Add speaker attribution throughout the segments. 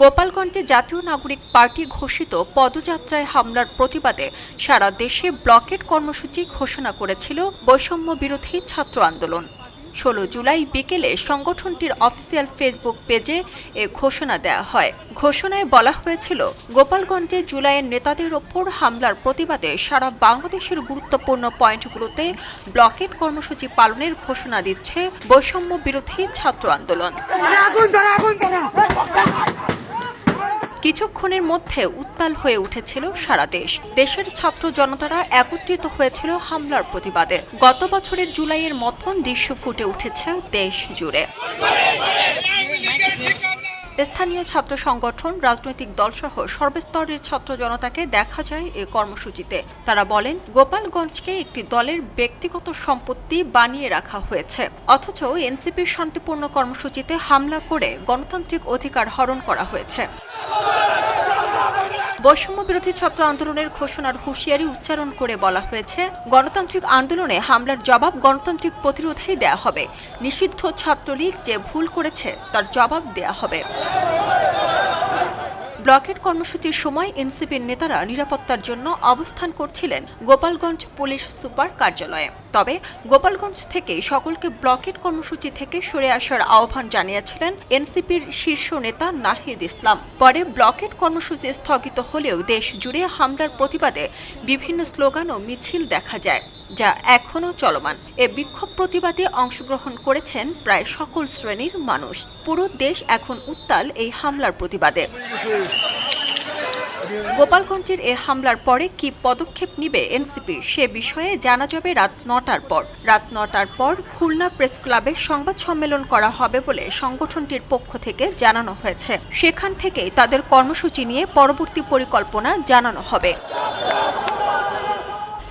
Speaker 1: গোপালগঞ্জে জাতীয় নাগরিক পার্টি ঘোষিত পদযাত্রায় হামলার প্রতিবাদে সারা দেশে ব্লকেট কর্মসূচি ঘোষণা করেছিল বৈষম্য বিরোধী ছাত্র আন্দোলন। ষোলো জুলাই বিকেলে সংগঠনটির অফিসিয়াল ফেসবুক পেজে এ ঘোষণা দেওয়া হয়। ঘোষণায় বলা হয়েছিল, গোপালগঞ্জে জুলাইয়ের নেতাদের ওপর হামলার প্রতিবাদে সারা বাংলাদেশের গুরুত্বপূর্ণ পয়েন্টগুলোতে ব্লকেট কর্মসূচি পালনের ঘোষণা দিচ্ছে বৈষম্য বিরোধী ছাত্র আন্দোলন। কিছুক্ষণের মধ্যে উত্তাল হয়ে উঠেছিল সারা দেশ। দেশের ছাত্র জনতারা একত্রিত হয়েছিল হামলার প্রতিবাদে। গত বছরের জুলাইয়ের মতন দৃশ্য ফুটে উঠেছে দেশ জুড়ে। স্থানীয় ছাত্র সংগঠন, রাজনৈতিক দলসহ সর্বস্তরের ছাত্র জনতাকে দেখা যায় এ কর্মসূচিতে। তারা বলেন, গোপালগঞ্জকে একটি দলের ব্যক্তিগত সম্পত্তি বানিয়ে রাখা হয়েছে। অথচ এনসিপির শান্তিপূর্ণ কর্মসূচিতে হামলা করে গণতান্ত্রিক অধিকার হরণ করা হয়েছে। বৈষম্য বিরোধী ছাত্র আন্দোলনের ঘোষণার হুঁশিয়ারি উচ্চারণ করে বলা হয়েছে, গণতান্ত্রিক আন্দোলনে হামলার জবাব গণতান্ত্রিক প্রতিরোধেই দেয়া হবে। নিষিদ্ধ ছাত্রলীগ যে ভুল করেছে, তার জবাব দেয়া হবে। ব্লকেট কর্মসূচির সময় এনসিপির নেতারা নিরাপত্তার জন্য অবস্থান করছিলেন গোপালগঞ্জ পুলিশ সুপার কার্যালয়ে। তবে গোপালগঞ্জ থেকে সকলকে ব্লকেট কর্মসূচি থেকে সরে আসার আহ্বান জানিয়েছিলেন এনসিপির শীর্ষ নেতা নাহিদ ইসলাম। পরে ব্লকেট কর্মসূচি স্থগিত হলেও দেশ জুড়ে হামলার প্রতিবাদে বিভিন্ন স্লোগান ও মিছিল দেখা যায়। যা এখনও চলমান। এ বিক্ষোভ প্রতিবাদে অংশগ্রহণ করেছেন প্রায় সকল শ্রেণির মানুষ। পুরো দেশ এখন উত্তাল এই হামলার প্রতিবাদে। গোপালগঞ্জের এ হামলার পরে কি পদক্ষেপ নিবে এনসিপি সে বিষয়ে জানা যাবে রাত নটার পর। রাত নটার পর খুলনা প্রেস ক্লাবে সংবাদ সম্মেলন করা হবে বলে সংগঠনটির পক্ষ থেকে জানানো হয়েছে। সেখান থেকেই তাদের কর্মসূচি নিয়ে পরবর্তী পরিকল্পনা জানানো হবে।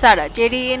Speaker 1: সারা জেরিয়েন